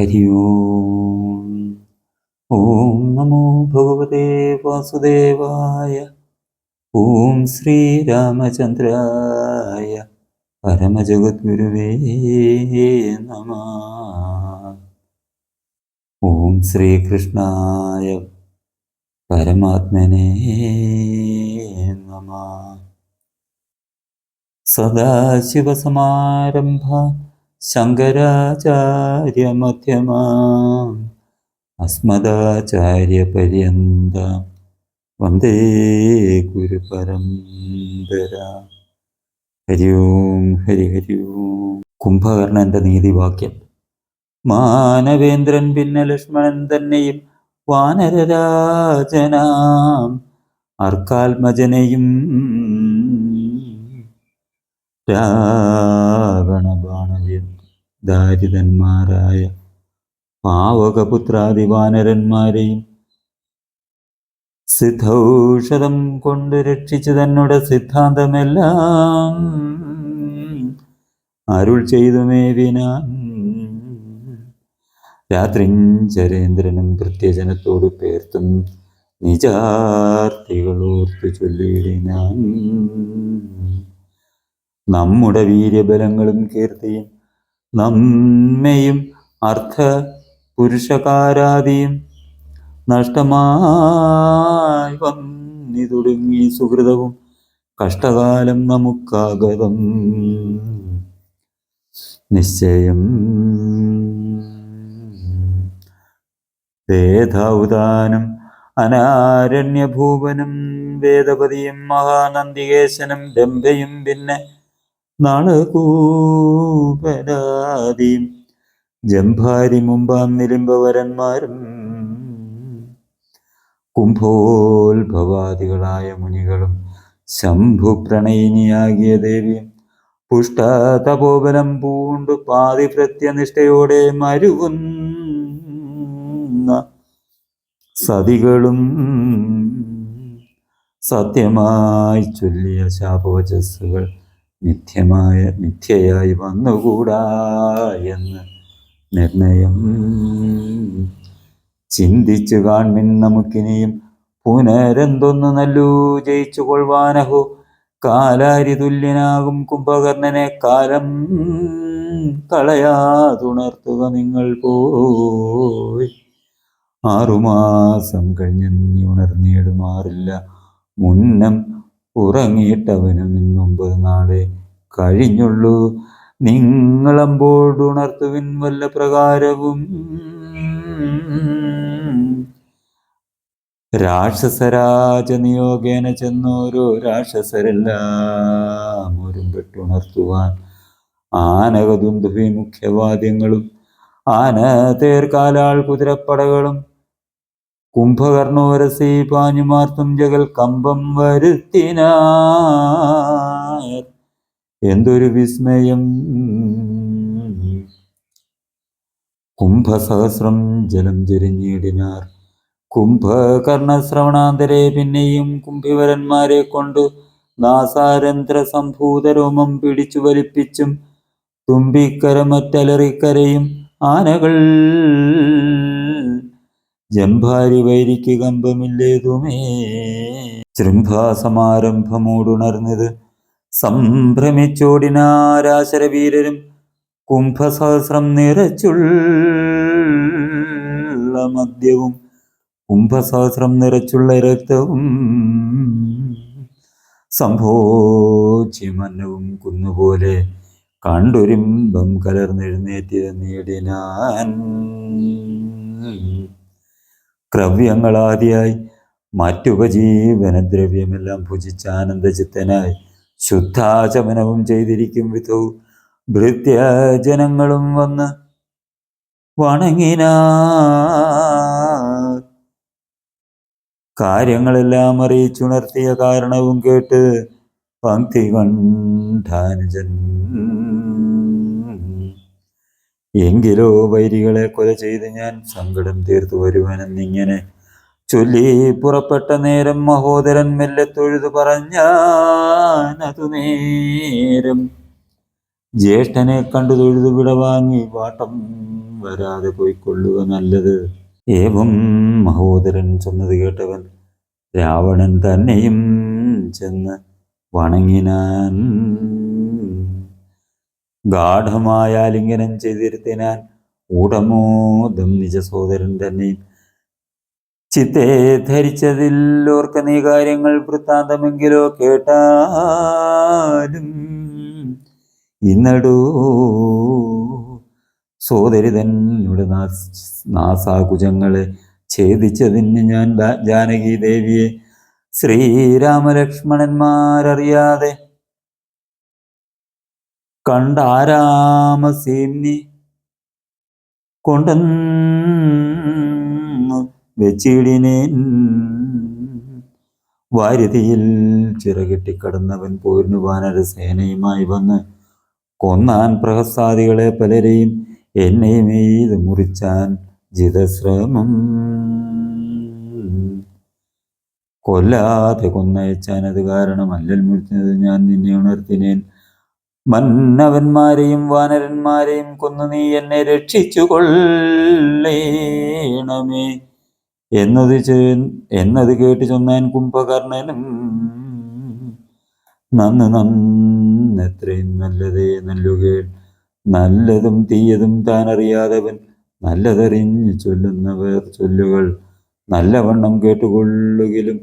ഹരി ഓം ഓം നമോ ഭഗവതേ വാസുദേവായ ഓം ശ്രീരാമചന്ദ്രായ പരമജഗദ്ഗുരുവേ നമ ഓം ശ്രീകൃഷ്ണായ പരമാത്മനെ നമ സദാശിവസമാരംഭ ശങ്കരാചാര്യമധ്യമാ. അസ്മദാചാര്യപര്യന്ത. വന്ദേ ഗുരുപരംപര ഹരി ഓം ഹരി ഹരി ഓം. കുംഭകർണന്റെ നീതിവാക്യം. മാനവേന്ദ്രൻ പിന്നെ ലക്ഷ്മണൻ തന്നെയും വാനരരാജനാം. അർക്കാത്മജനെയും രാവണബാണവ്യ ദാരിതന്മാരായ പാവകപുത്രാദിവാനരന്മാരെയും സിദ്ധൌഷധം കൊണ്ട് രക്ഷിച്ച് തന്നോട് സിദ്ധാന്തമെല്ലാം അരുൾ ചെയ്തു മേവിനാൻ രാത്രിഞ്ചരേന്ദ്രനും പ്രത്യജനത്തോട് പേർത്തും നിജാർത്തികളോർത്തു ചൊല്ലിയിടിനാൻ. നമ്മുടെ വീര്യബലങ്ങളും കീർത്തിയും നമ്മയും അർത്ഥ പുരുഷകാരാദിയും നഷ്ടമായി വന്നിതുടുങ്ങി സുഹൃതവും കഷ്ടകാലം നമുക്കാഗതം നിശ്ചയം. വേദൗദാനം അനാരണ്യഭൂപനും വേദപതിയും മഹാനന്ദികേശനും ഡംഭയും പിന്നെ നളകൂപരാദിയും ജംഭാരി മുമ്പാം നിലിംബവരന്മാരും കുംഭോത്ഭവാദികളായ മുനികളും ശംഭു പ്രണയിനിയാകിയ ദേവിയും പുഷ്ടതപോബലം പൂണ്ടു പാതിപ്രത്യനിഷ്ഠയോടെ മരുവുന്ന സതികളും സത്യമായി ചൊല്ലിയ ശാപവചസ്സുകൾ. മിഥ്യമായ മിഥ്യയായി വന്നുകൂടാ എന്ന് നിർണയം. ചിന്തിച്ചു കാൺമിൻ നമുക്കിനിയും പുനരെന്തൊന്നു നല്ലൂ ജയിച്ചു കൊള്ളുവാനഹോ കാലാരി തുല്യനാകും കുംഭകർണനെ കാലം കളയാതുണർത്തുക നിങ്ങൾ പോയി. ആറുമാസം കഴിഞ്ഞ് നീ ഉണർന്നിടുമാറില്ല. മുന്നം ഉറങ്ങിയിട്ടവനും ഇന്നൊമ്പത് നാളെ കഴിഞ്ഞുള്ളൂ. നിങ്ങളമ്പോടുണർത്തുവിൻ വല്ല പ്രകാരവും. രാക്ഷസരാജ നിയോഗേന ചെന്നോരോ രാക്ഷസരെല്ലാം ഒരുമ്പെട്ടുണർത്തുവാൻ ആനകദുന്ദുഭി മുഖ്യവാദ്യങ്ങളും ആന തേർക്കാലാൾ കുതിരപ്പടകളും കുംഭകർണോരസി പാഞ്ഞുമാർത്തും ജഗൽ കമ്പം വരുത്തിന എന്തൊരു വിസ്മയം. കുംഭസഹസ്രം ജലം ജെരിഞ്ഞിടിനാർ കുംഭകർണശ്രവണാന്തരെ പിന്നെയും കുംഭിവരന്മാരെ കൊണ്ട് നാസാരന്ധ്ര സംഭൂതരോമം പിടിച്ചു വലിപ്പിച്ചും തുമ്പിക്കരമറ്റലറിക്കരയും ആനകൾ ജംഭാരി വൈരിക്ക് കമ്പമില്ലേതുമേ? ശൃംഭാസമാരംഭമോടുണർന്നത് സംഭ്രമിച്ചോടിനാരാശരവീരരും കുംഭസഹസ്രം നിറച്ചുള്ള മദ്യവും കുംഭസഹസ്രം നിറച്ചുള്ള രക്തവും സംഭോജ്യമന്നവും കുന്നുപോലെ കണ്ടൊരിമ്പം കലർന്നെഴുന്നേറ്റ് നേടിനാൻ ക്രവ്യങ്ങളാദിയായി മറ്റുപജീവനദ്രവ്യമെല്ലാം ഭുജിച്ച ആനന്ദചിത്തനായി ശുദ്ധാചമനവും ചെയ്തിരിക്കും വിധവും ഭൃത്യജനങ്ങളും വന്ന് വണങ്ങിന കാര്യങ്ങളെല്ലാം അറിയിച്ചുണർത്തിയ കാരണവും കേട്ട് പങ്ക്തി കണ്ഠാനുജൻ എങ്കിലോ വൈരികളെ കൊല ചെയ്ത് ഞാൻ സങ്കടം തീർത്തു വരുവാനെന്നിങ്ങനെ ചൊല്ലി പുറപ്പെട്ട നേരം മഹോദരൻ മെല്ലെ തൊഴുതു പറഞ്ഞു നേരം. ജ്യേഷ്ഠനെ കണ്ടു തൊഴുതു വിടവാങ്ങി വാട്ടം വരാതെ പോയിക്കൊള്ളുക നല്ലത്. ഏവം മഹോദരൻ ചെന്നത് കേട്ടവൻ രാവണൻ തന്നെയും ചെന്ന് വണങ്ങിനാൻ ഗാഠമായ ആലിംഗനം ചെയ്തിരുത്തിനാൻ ഊടമോദം നിജ സഹോദരൻ തന്നെ ചിത്തെ ധരിച്ചതിൽ ഓർക്ക നീ കാര്യങ്ങൾ വൃത്താന്തമെങ്കിലോ കേട്ടാലും ഇന്നടൂ സോദരി തന്നോട് നാസാകുജങ്ങളെ ഛേദിച്ചതിന് ഞാൻ ജാനകി ദേവിയെ ശ്രീരാമലക്ഷ്മണന്മാരറിയാതെ കണ്ടാരാമസേന്നി കൊണ്ടെന്നു വെച്ചിടിനേൻ. വാരുതിയിൽ ചിറകെട്ടിക്കടന്നവൻ പോരുന്നു. വാനരസേനയുമായി വന്ന് കൊന്നാൻ പ്രഹസാദികളെ പലരെയും എന്നെയും എയ്ത് മുറിച്ചാൻ ജിതശ്രമം. കൊല്ലാതെ കൊന്നയച്ചാൻ അത് കാരണമല്ലൽ മുറിച്ചത് ഞാൻ നിന്നെ ഉണർത്തിനേൻ. മന്നവന്മാരെയും വാനരന്മാരെയും കൊന്നു നീ എന്നെ രക്ഷിച്ചു കൊള്ളേണമേ എന്നത് എന്നത് കേട്ട് ചൊന്നാൻ കുംഭകർണനും നന്ന് നന്നെത്രയും നല്ലതേ നല്ലുകേൾ. നല്ലതും തീയതും താൻ അറിയാതവൻ നല്ലതറിഞ്ഞു ചൊല്ലുന്നവർ ചൊല്ലുകൾ. നല്ലവണ്ണം കേട്ടുകൊള്ളുകിലും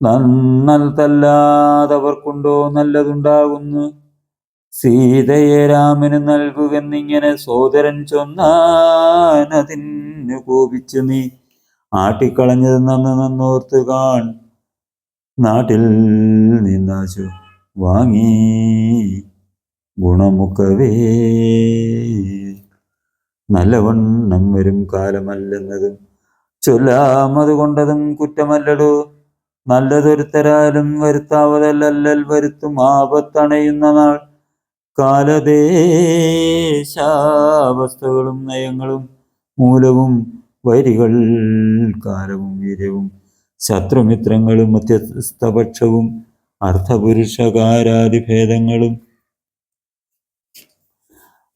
നന്നൽ തല്ലാതവർക്കുണ്ടോ നല്ലതുണ്ടാകുന്നു. സീതയെ രാമന് നൽകുകെന്നിങ്ങനെ സോദരൻ കോപിച്ച് കോപിച്ചു നീ. ആട്ടിക്കളഞ്ഞത് നന്ന് നന്നോർത്ത് കാൺ. നാട്ടിൽ നിന്നാശു വാങ്ങി. ഗുണമുക്കവേ. നല്ലവണ്ണം വരും കാലമല്ലെന്നതും. ചൊല്ലാമതുകൊണ്ടതും കുറ്റമല്ലടോ. നല്ലതൊരുത്തരാലും വരുത്താവതല്ലല്ലൽ വരുത്തും ആപത്തണയുന്ന നാൾ. കാലദേശാവസ്ഥകളും നയങ്ങളും മൂലവും വരികൾ കാലവും വീര്യവും ശത്രുമിത്രങ്ങളും മധ്യസ്ഥപക്ഷവും അർത്ഥപുരുഷകാരാദിഭേദങ്ങളും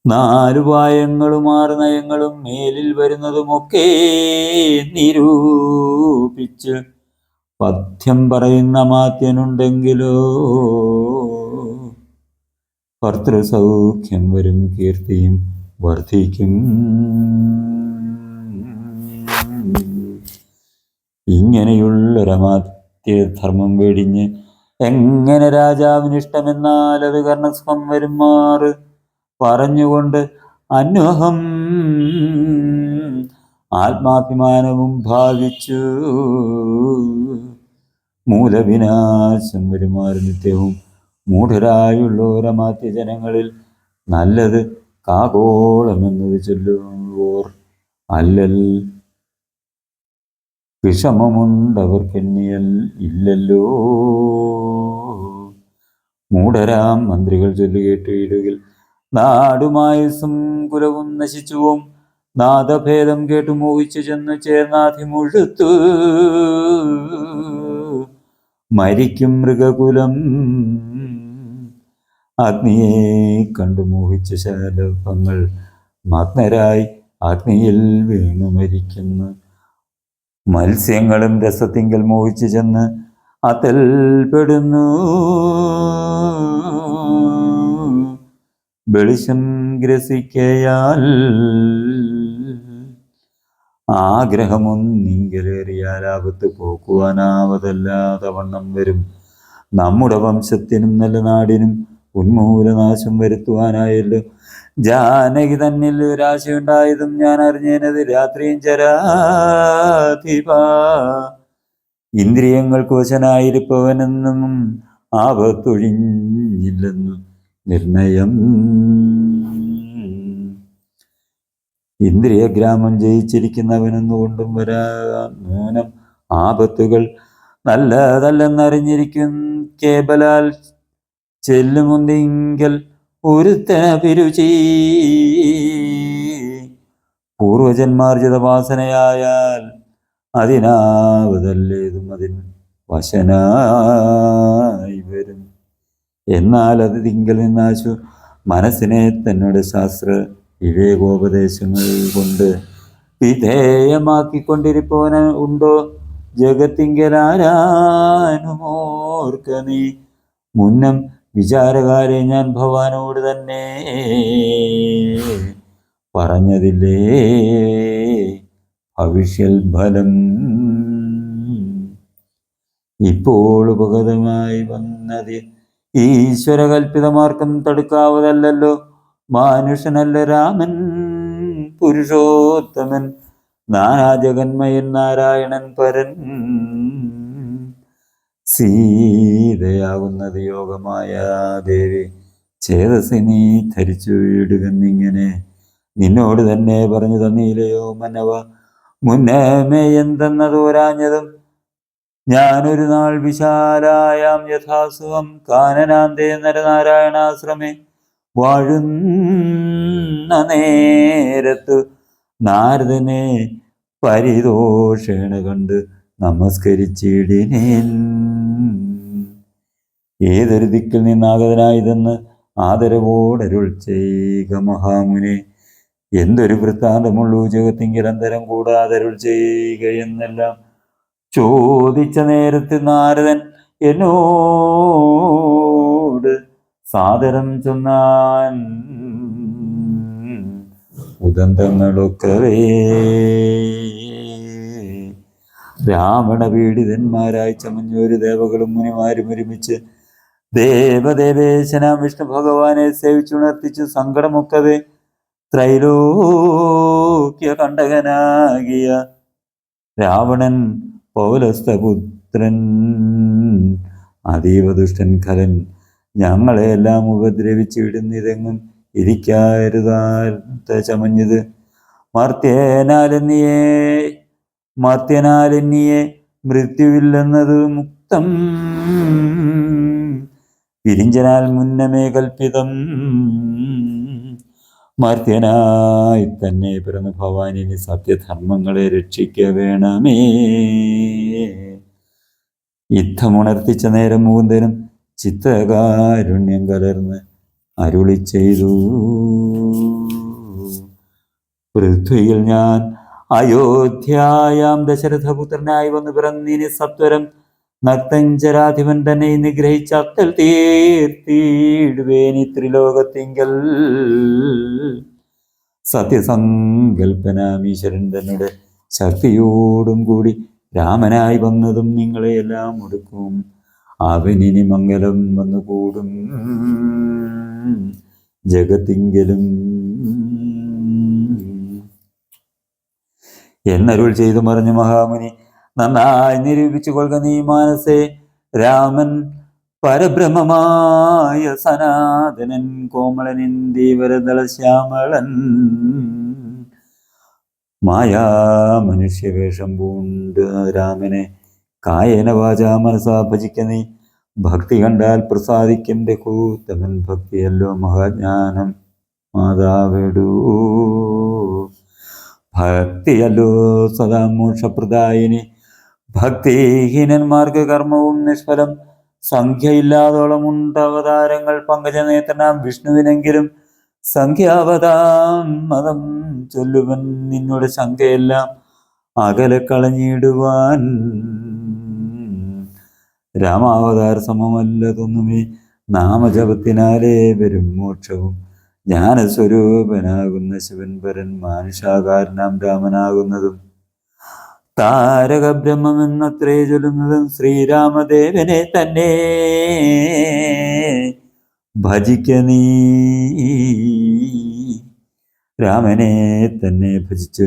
നാലു വായങ്ങളും ആറ് നയങ്ങളും മേലിൽ വരുന്നതുമൊക്കെ നിരൂപിച്ച് പദ്യം പറയുന്ന മാത്യനുണ്ടെങ്കിലോ ഭർത്തൃസൗഖ്യം വരും കീർത്തിയും വർദ്ധിക്കും. ഇങ്ങനെയുള്ളൊരമാത്യധർമ്മം വെടിഞ്ഞ് എങ്ങനെ രാജാവിന് ഇഷ്ടമെന്നാൽ അത് കർണസ്വം വരുമാറ് പറഞ്ഞുകൊണ്ട് അന്വഹം ആത്മാഭിമാനവും ഭാവിച്ചു. മൂലവിനാശം വരുമാറ് നിത്യവും മൂഢരായുള്ളോരമാത്യ ജനങ്ങളിൽ നല്ലത് കാകോളമെന്നത് ചൊല്ലുവോർ. അല്ലൽ വിഷമമുണ്ടവർക്കെണ്ണിയൽ ഇല്ലല്ലോ. മൂഢരാം മന്ത്രികൾ ചൊല്ലുകേട്ട് ഇടുകിൽ നാടുമായുസും കുലവും നശിച്ചുവും നാദഭേദം കേട്ടു മോഹിച്ചു ചെന്ന് ചേർന്നാധിമുഴുത്തു മരിക്കും മൃഗകുലം അഗ്നിയെ കണ്ടു മോഹിച്ച ശലഭങ്ങൾ മഗ്നരായി അഗ്നിയിൽ വീണു മരിക്കുന്നു. മത്സ്യങ്ങളും രസത്തിങ്കൽ മോഹിച്ചു ചെന്ന് അതിൽ പെടുന്നു. വെളിച്ചം ഗ്രസിക്കയാൽ ആഗ്രഹമൊന്നിങ്കലേറിയാൽ ആപത്ത് പോക്കുവാനാവതല്ലാതെ വണ്ണം വരും. നമ്മുടെ വംശത്തിനും നല്ല നാടിനും ഉന്മൂലനാശം വരുത്തുവാനായല്ലോ. ജാനകി തന്നിൽ ഒരാശയുണ്ടായതും ഞാൻ അറിഞ്ഞേനത് രാത്രിയും ചരാധിപ ഇന്ദ്രിയങ്ങൾക്ക് വശനായിരിപ്പവനെന്നും ആപത്തൊഴിഞ്ഞില്ലെന്നും നിർണയം. ഇന്ദ്രിയഗ്രാമം ജയിച്ചിരിക്കുന്നവനെന്നുകൊണ്ടും വരാനം ആപത്തുകൾ നല്ലതല്ലെന്നറിഞ്ഞിരിക്കും കേബലാൽ ചെല്ലുമുന്തിങ്കൽ ഒരുത്തനഭിരുചി പൂർവജന്മാർജിത വാസനയായാൽ അതിനാവതല്ലേതും അതിന് വശനായി വരും. എന്നാൽ അത് തിങ്കൽ നിന്നാശു മനസ്സിനെ തന്നോട് ശാസ്ത്ര വിവേകോപദേശങ്ങൾ കൊണ്ട് വിധേയമാക്കിക്കൊണ്ടിരിപ്പവന ഉണ്ടോ? ജഗത്തിങ്കലാരാനുമോർക്ക നീ മുന്നം വിചാരകാരെ ഞാൻ ഭവാനോട് തന്നെ പറഞ്ഞതില്ലേ? ഭവിഷ്യൽ ഫലം. ഇപ്പോൾ ഉപഗതമായി വന്നത് ഈശ്വരകൽപിതമാർക്കും തടുക്കാവതല്ലോ മാനുഷനല്ല രാമൻ പുരുഷോത്തമൻ നാനാജഗന്മയൻ നാരായണൻ പരൻ. സീതയാകുന്നത് യോഗമായ ദേവി. ചേതസിനി ധരിച്ചു ഇടുകന്നിങ്ങനെ. നിന്നോട് തന്നെ പറഞ്ഞു തന്നീലയോ മനവ മുന്നമേ എന്തെന്നതോരാഞ്ഞതും ഞാനൊരു നാൾ വിശാലായാം യഥാസുഖം. കാനനാന്തേ നരനാരായണാശ്രമേ. വാഴുന്ന നേരത്ത് നാരദനെ പരിതോഷേണ കണ്ട് നമസ്കരിച്ചിടിനേൻ ഏതൊരു ദിക്കിൽ നിന്നാഗതനായതെന്ന് ആദരവോടരുൾ ചെയ്യുക മഹാമുനെ. എന്തൊരു വൃത്താന്തമുള്ളൂ ജഗത്തിങ്കിലന്തരം കൂടാതരുൾ ചെയ്യുക എന്നെല്ലാം ചോദിച്ച നേരത്ത് നാരദൻ എന്നോട് സാദരം ചൊന്നാൻ ഉദന്തങ്ങളൊക്കവേ. രാവണ പീഡിതന്മാരായി ചമഞ്ഞൊരു ദേവകളും മുനിമാരും ഒരുമിച്ച് ദേവദേവേശന വിഷ്ണു ഭഗവാനെ സേവിച്ചുണർത്തിച്ചു സങ്കടമൊക്കവേ ത്രൈലോക്യ കണ്ടകനാകിയ രാവണൻ പൗലസ്തപുത്രൻ അതീവ ദുഷ്ടൻ ഖലൻ ഞങ്ങളെയെല്ലാം ഉപദ്രവിച്ചിടുന്നിതെങ്ങും ഇരിക്കാരുതാത്ത ചമഞ്ഞത് മർത്യനാലെന്നിയെ മർത്യനാലെന്നിയെ മൃത്യുവില്ലെന്നത് മുക്തം. വിരിഞ്ചനാൽ മുന്നമേ കൽപ്പിതം. മർത്യനായി തന്നെ പിറന്നു ഭവാനിനി സത്യധർമ്മങ്ങളെ രക്ഷിക്ക വേണമേ. യുദ്ധമുണർത്തിച്ച നേരം മൂന്തനും ചിത്തകാരുണ്യം കലർന്ന് അരുളി ചെയ്തു. പൃഥ്വിയിൽ ഞാൻ അയോധ്യായാം ദശരഥപുത്രനായി വന്നു പിറന്നിനി സത്വരം. നക്തഞ്ചരാധിപൻ തന്നെ നിഗ്രഹിച്ച അത്തൽ തീർത്തിടുവേനി ത്രിലോകത്തിങ്കൽ. സത്യസങ്കൽപ്പനാമീശ്വരൻ തന്നുടെ ശക്തിയോടും കൂടി രാമനായി വന്നതും നിങ്ങളെയെല്ലാം ഒടുക്കും. അവനിനി മംഗലം വന്നുകൂടും. ജഗത്തിങ്കലും എന്നരുൾ ചെയ്തു മറിഞ്ഞു മഹാമുനി നന്നായി നിരൂപിച്ചു കൊള്ളുക നീ മാനസേ. രാമൻ പരബ്രഹ്മമായ സനാതനൻ കോമളനിൻ ദീവരദള ശ്യാമളൻ. മായാ മനുഷ്യവേഷം പൂണ്ട് രാമനെ കായന വാചാ മനസാ ഭജിക്ക നീ. ഭക്തി കണ്ടാൽ പ്രസാദിക്കും രഘൂത്തമൻ ഭക്തിയല്ലോ മഹാജ്ഞാനം. മാതാവിടൂ. ഭക്തിയല്ലോ സദാ മോക്ഷപ്രദായിനി. ഭക്തിഹീനന്മാർക്ക് കർമ്മവും നിഷ്ഫലം. സംഖ്യയില്ലാതോളം ഉണ്ട് അവതാരങ്ങൾ പങ്കജനേത്രനാം വിഷ്ണുവിനെങ്കിലും സംഖ്യാവതാം മതം ചൊല്ലുവൻ നിന്നോട് ശങ്കയെല്ലാം അകലെ കളഞ്ഞിടുവാൻ രാമാവതാര സമമല്ലതൊന്നുമേ നാമജപത്തിനാലേ വരും മോക്ഷവും. ജ്ഞാനസ്വരൂപനാകുന്ന ശിവൻ പരൻ മാനുഷാകാരനാം രാമനാകുന്നതും താരകബ്രഹ്മമെന്നത്രേ ചൊല്ലുന്നതും ശ്രീരാമദേവനെ തന്നെ ഭജിക്ക നീ. രാമനെ തന്നെ ഭജിച്ച്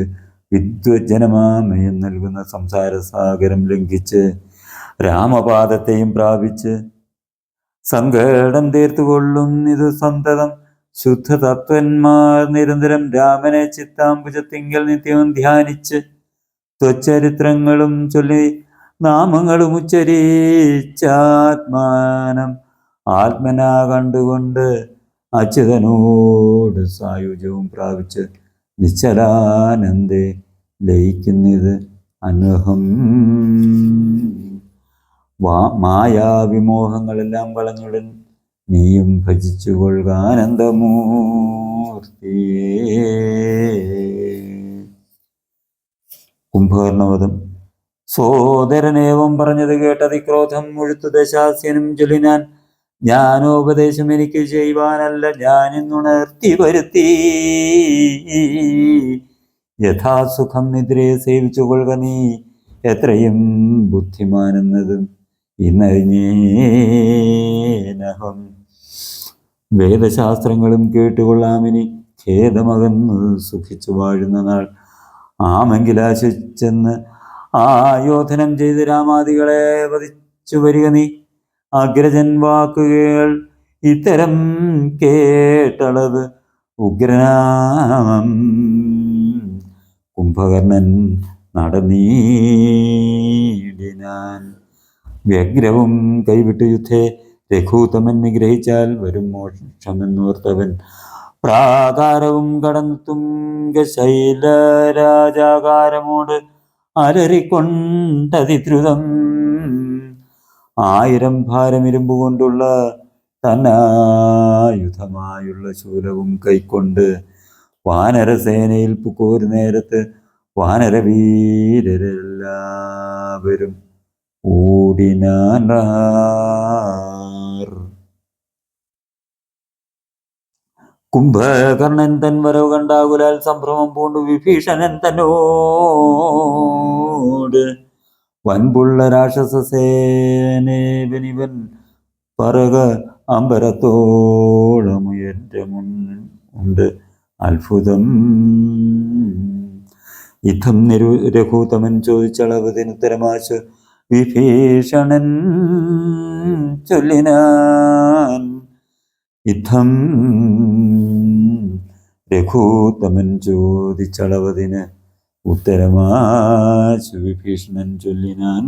വിദ്വജനമാമയം നൽകുന്ന സംസാരസാഗരം ലംഘിച്ച് രാമപാദത്തെയും പ്രാപിച്ച് സങ്കടം തീർത്തുകൊള്ളും ഇത് സന്തതം. ശുദ്ധ തത്വന്മാർ നിരന്തരം രാമനെ ചിത്താംബുജത്തിങ്കൽ നിത്യവും ധ്യാനിച്ച് ത്വച്ചരിത്രങ്ങളും ചൊല്ലി നാമങ്ങളും ഉച്ചരിച്ചാത്മാനം ആത്മനാ കണ്ടുകൊണ്ട് അച്യുതനോട് സായുജ്യവും പ്രാപിച്ച് നിശ്ചലാനന്ദേ ലയിക്കുന്നത് അനുഹം. മായാവിമോഹങ്ങളെല്ലാം കളഞ്ഞുടൻ നീയും ഭജിച്ചു കൊൾകാനന്ദമൂർത്തിയേ കുംഭകർണവധം. സോദരനേവം പറഞ്ഞത് കേട്ടത് ക്രോധം മുഴുത്തു ദശാസ്യനും ചൊല്ലിനാൻ. ജ്ഞാനോപദേശം എനിക്ക് ചെയ്യുവാനല്ല ഞാൻ ഇന്നുണർത്തി വരുത്തി. യഥാസുഖം നിദ്രയെ സേവിച്ചു കൊള്ളുക നീ എത്രയും ബുദ്ധിമാനെന്നതും ഇന്നറിഞ്ഞേനഹം. വേദശാസ്ത്രങ്ങളും കേട്ടുകൊള്ളാമിനി. ഖേദമകന്ന് സുഖിച്ചു വാഴുന്ന നാൾ. ആമെങ്കിലാശിച്ചെന്ന് ആയോധനം ചെയ്ത് രാമാദികളെ വധിച്ചു വരിക നീ. അഗ്രജൻ വാക്കുകൾ ഇത്തരം കേട്ടളവ്. ഉഗ്രനാമം കുംഭകർണൻ നടന്നീടിനാൻ വ്യഗ്രവും കൈവിട്ടു യുദ്ധേ. രഘൂതമൻ നിഗ്രഹിച്ചാൽ വരും മോക്ഷമെന്നോർത്തവൻ. പ്രാകാരവും കടന്നു തുംഗശൈലരാജാകാരമോട് അലറിക്കൊണ്ടതിദ്രുതം. ആയിരം ഭാരമിരുമ്പ് കൊണ്ടുള്ള തന്നായുധമായുള്ള ശൂലവും കൈക്കൊണ്ട് വാനരസേനയിൽ പുക്കോരു നേരത്ത് വാനരവീരരെല്ലാവരും ഓടിനാർ കുംഭകർണൻ തൻ വരവ് കണ്ടാകുലാൽ സംഭ്രമം പൂണ്ടു വിഭീഷണൻ തന്നോട്. വൻപുള്ള രാക്ഷസസേനേവനിവൻ പറക അമ്പരത്തോളമുയറ്റമുണ്ട് അത്ഭുതം. യുദ്ധം നിരു രഘൂതമൻ ചോദിച്ചളവതിനുത്തരമാശു വിഭീഷണൻ ചൊല്ലിനാൻ യുദ്ധം രഘൂത്തമൻ ചോദിച്ചളവതിന് ഉത്തരമാശു വിഭീഷണൻ ചൊല്ലിനാൻ.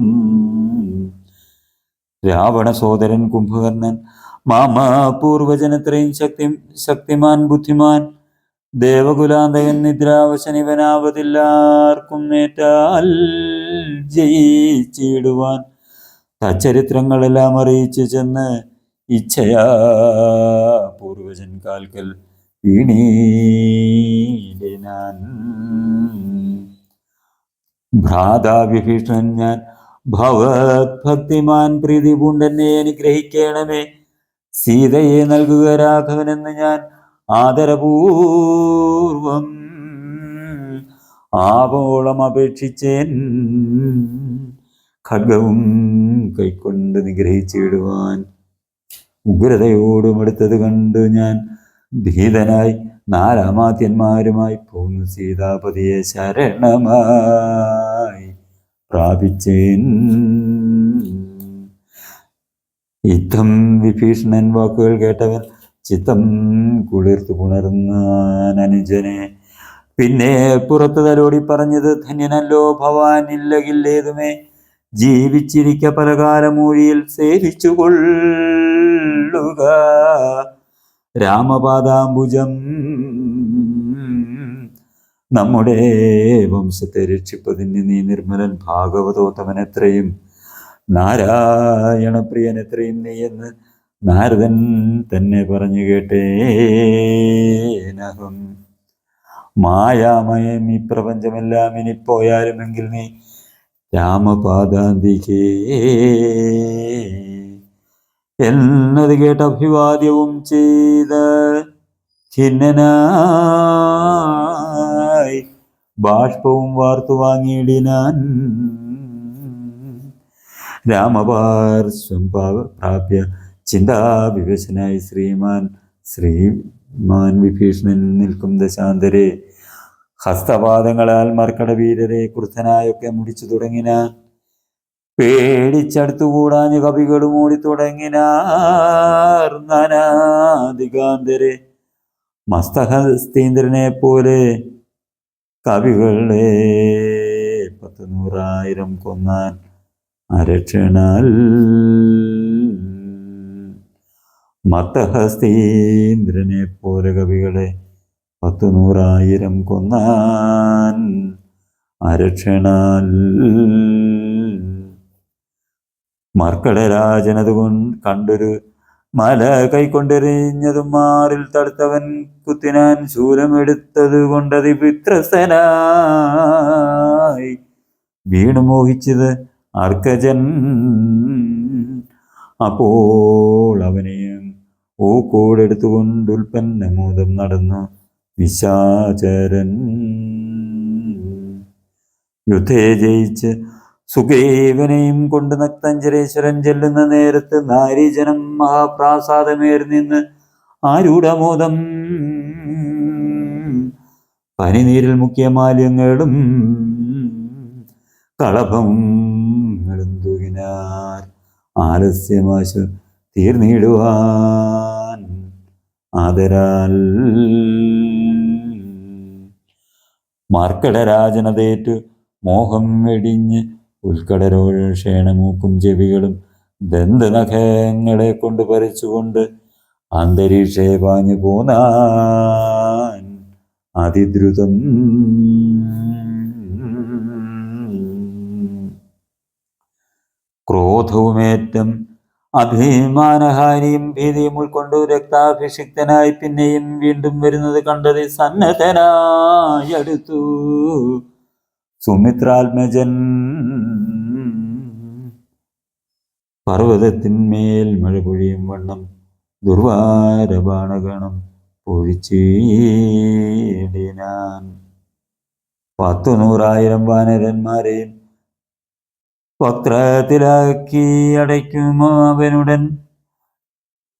രാവണ സോദരൻ കുംഭകർണൻ മാമ പൂർവജനത്രയും ശക്തി ശക്തിമാൻ ബുദ്ധിമാൻ ദേവകുലാന്തകൻ നിദ്രാവശനിവനാവതില്ലാർക്കും നേറ്റാൽ ജയിച്ചിടുവാൻ. തച്ചരിത്രങ്ങളെല്ലാം അറിയിച്ചു ചെന്ന് ഇച്ഛയാ പൂർവജൻ കാൽക്കൽ വീണീടിനാൻ ഭ്രാതാവിഭീഷണൻ ഞാൻ. ഭവത് ഭക്തിമാൻ പ്രീതി പൂണ്ടെന്നെ അനുഗ്രഹിക്കണമേ. സീതയെ നൽകുക രാഘവനെന്ന് ഞാൻ ആദരപൂർവം ആവോളം അപേക്ഷിച്ചേൻ. ഖഡ്ഗവും കൈക്കൊണ്ട് നിഗ്രഹിച്ചിടുവാൻ ഉഗ്രതയോടും അടുത്തത് കണ്ട് ഞാൻ ഭീതനായി നാലാമാത്യന്മാരുമായി പോന്നു സീതാപതിയെ ശരണമായി പ്രാപിച്ചേൻ. യുദ്ധം വിഭീഷണൻ വാക്കുകൾ കേട്ടവൻ ചിത്തം കുളിർത്തു പുണർന്നാൻ അനുജനെ. പിന്നെ പുറത്തു തലോടി പറഞ്ഞത് ധന്യനല്ലോ ഭവാൻ ഇല്ലകില്ലേതുമേ ജീവിച്ചിരിക്ക പലകാലമൂഴിയിൽ സേവിച്ചു കൊള്ളുക രാമപാദാംബുജം. നമ്മുടെ വംശത്തെ രക്ഷിപ്പതിന് നീ നിർമ്മലൻ ഭാഗവതോത്തമൻ എത്രയും നാരായണപ്രിയൻ എത്രയും നീ എന്ന് നാരദൻ തന്നെ പറഞ്ഞു കേട്ടേനഹം മായാമയം ഈ പ്രപഞ്ചമെല്ലാം ഇനി പോയാലുമെങ്കിൽ നീ രാമപാദാന്തികേ എന്നത് കേട്ട് അഭിവാദ്യവും ചെയ്ത് ഖിന്നനായി ബാഷ്പവും വാർത്തു വാങ്ങിയിടിനാൻ രാമപാർശ്വം പ്രാപ്യ ചിന്താവിവശനായി ശ്രീമാൻ ശ്രീമാൻ വിഭീഷണൻ നിൽക്കും ദശാന്തരെ. ഹസ്തപാദങ്ങളാൽ മർക്കട വീരരെ കുർത്തനായൊക്കെ മുടിച്ചു തുടങ്ങിനാൻ പേടിച്ചടുത്തുകൂടാഞ്ഞ കവികളും ഓടി തുടങ്ങിനാർ നാനാദികാന്തരെ മസ്തഹസ്തീന്ദ്രനെ പോലെ കവികളെ പത്ത് നൂറായിരം കൊന്നാൻ അരക്ഷണാൽ. മത്തഹസ്തീന്ദ്രനെ പോലെ കവികളെ പത്ത് നൂറായിരം കൊന്നാൻ അരക്ഷണാൽ. മർക്കടരാജനത് കൊണ്ട് കണ്ടൊരു മല കൈക്കൊണ്ടെറിഞ്ഞതും മാറിൽ തടുത്തവൻ കുത്തിനാൻ ശൂലമെടുത്തത് കൊണ്ടത് പിത്രസനായി. വീണു മോഹിച്ചത് അർക്കജൻ. അപ്പോൾ അവനെയും ഉൽപ്പന്ന ഉൽപ്പന്നമോദം നടന്നു വിശാചരൻ. യുദ്ധയെ ജയിച്ച് സുഗ്രീവനെയും കൊണ്ട് നക്തഞ്ചരേശ്വരൻ ചെല്ലുന്ന നേരത്ത് നാരീജനം മഹാപ്രാസാദമേറി നിന്ന് ആരൂഢമോദം. പനിനീരിൽ മുക്കിയ മാലിന്യങ്ങളും കളഭം തുകിനാർ ആലസ്യമാശു തീർന്നിടുവാൻ ആദരാൽ. മാർക്കടരാജനതേറ്റു മോഹം വെടിഞ്ഞ് ഉൾക്കടരോൾ ക്ഷേണമൂക്കും ചെവികളും ദന്തനഖങ്ങളെ കൊണ്ട് പറിച്ചുകൊണ്ട് അന്തരീക്ഷേ പാഞ്ഞു പോന്നാൻ അതിദ്രുതം. ക്രോധവുമേറ്റം അഭിമാനഹാരിയും ഭീതിയും ഉൾക്കൊണ്ടു രക്താഭിഷിക്തനായി പിന്നെയും വീണ്ടും വരുന്നത് കണ്ടത് സന്നദ്ധനായി അടുത്തു. സുമിത്രാത്മജൻ. പർവതത്തിന്മേൽ മഴ പൊഴിയും വണ്ണം ദുർവാരബാണഗണം പൊഴിച്ചീടിനാൻ പത്തു നൂറായിരം വാനരന്മാരെയും വക്രത്തിലാക്കി അടയ്ക്കും അവനുടൻ?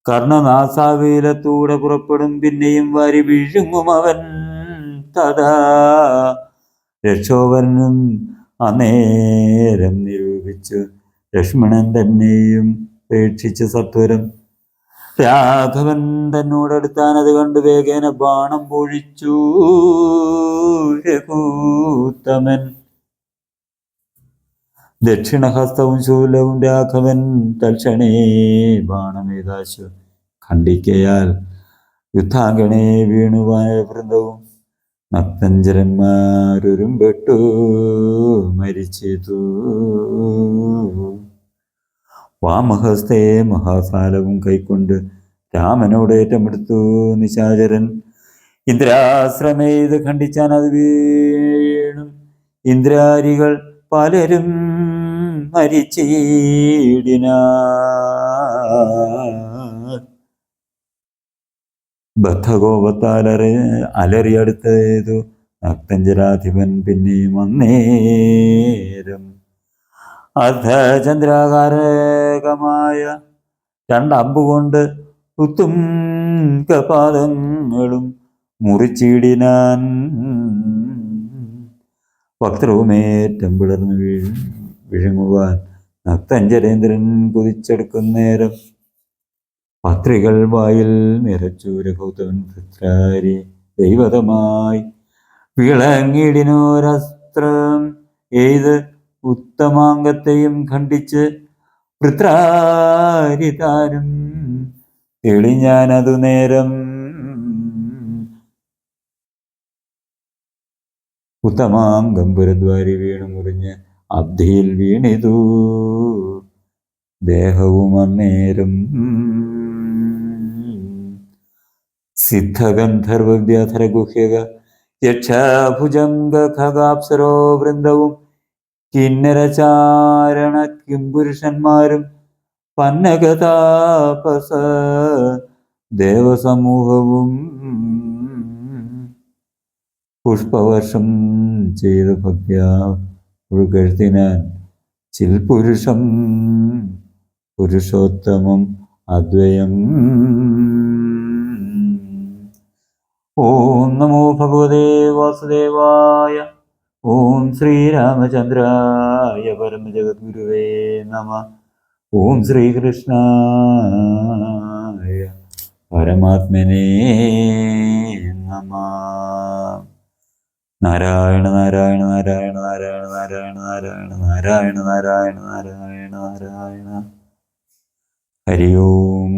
കർണനാസാവീലത്തൂടെ പുറപ്പെടും പിന്നെയും വാരി വീഴുങ്ങും അവൻ. തഥാ രക്ഷോവരനും അനേരം നിരൂപിച്ചു. ലക്ഷ്മണൻ തന്നെയും പ്രേക്ഷിച്ച് സത്വരം. രാഘവൻ തന്നോടടുത്താൻ അത് കണ്ട് വേഗേന ബാണം പൊഴിച്ചു. രഘൂത്തമൻ. ദക്ഷിണഹസ്തവും ശൂലവും രാഘവൻ തൽക്ഷണേ ബാണമേതാശു ഖണ്ഡിക്കയാൽ യുദ്ധാംഗണേ വീണുവായ വൃന്ദവും നക്തഞ്ചരന്മാരൊരും പെട്ടു മരിച്ചിതു. വാമഹസ്തേ മഹാസാലവും കൈക്കൊണ്ട് രാമനോട് ഏറ്റമെടുത്തു നിശാചരൻ. ഇന്ദ്രാശ്രമേ ഇത് ഖണ്ഡിച്ചാൻ അത് വീണും. ഇന്ദ്രാരികൾ പലരും മരിച്ചിടിന. ബദ്ധകോപത്താൽ അറി അലറിയടുത്തേതു നക്തഞ്ചരാധിപൻ പിന്നെയും അന്നേരം. അർദ്ധചന്ദ്രാകാരകമായ രണ്ടമ്പുകൊണ്ട് ഉത്തുംഗപാദങ്ങളും മുറിച്ചിടിനാൻ വക്രവുമേറ്റം പിളർന്നു വീഴ് വിഴുങ്ങുവാൻ നക്തഞ്ചരേന്ദ്രൻ കുതിച്ചെടുക്കുന്നേരം പത്രികൾ വായിൽ നിറച്ചു രഘുത്തവൻ പുത്രാരി ദൈവതമായി. വിളങ്ങിടിനോരസ്ത്രം ഏത് ഉത്തമാംഗത്തെയും ഖണ്ഡിച്ച് പൃഥ്രാരിതാനും തെളിഞ്ഞാനതു നേരം. ഉത്തമാം ഗംഭുരദ്വാരി വീണു മുറിഞ്ഞ് അബ്ധിയിൽ വീണിതു. ദേഹവും അന്നേരം സിദ്ധഗന്ധർവ്യധര ഗുഹ്യക യക്ഷഭുജംഗ ഖഗാപ്സരോ വൃന്ദവും കിന്നരചാരണ കിംപുരുഷന്മാരും പന്നഗതാപസ ദേവസമൂഹവും പുഷ്പവർഷം ചെയ്ത ഭക്ത്യാ ഉൾക്കഴുത്തിനാൻ ചിൽപുരുഷം പുരുഷോത്തമം അദ്വയം ഭഗവതേ വാസുദേവായ ഓം ശ്രീരാമചന്ദ്രായ പരമജഗദ്ഗുരുവേ നമ ഓം ശ്രീകൃഷ്ണായ പരമാത്മനേ നമ നാരായണ നാരായണ നാരായണ നാരായണ നാരായണ നാരായണ നാരായണ നാരായണ നാരായണ നാരായണ ഹരി ഓം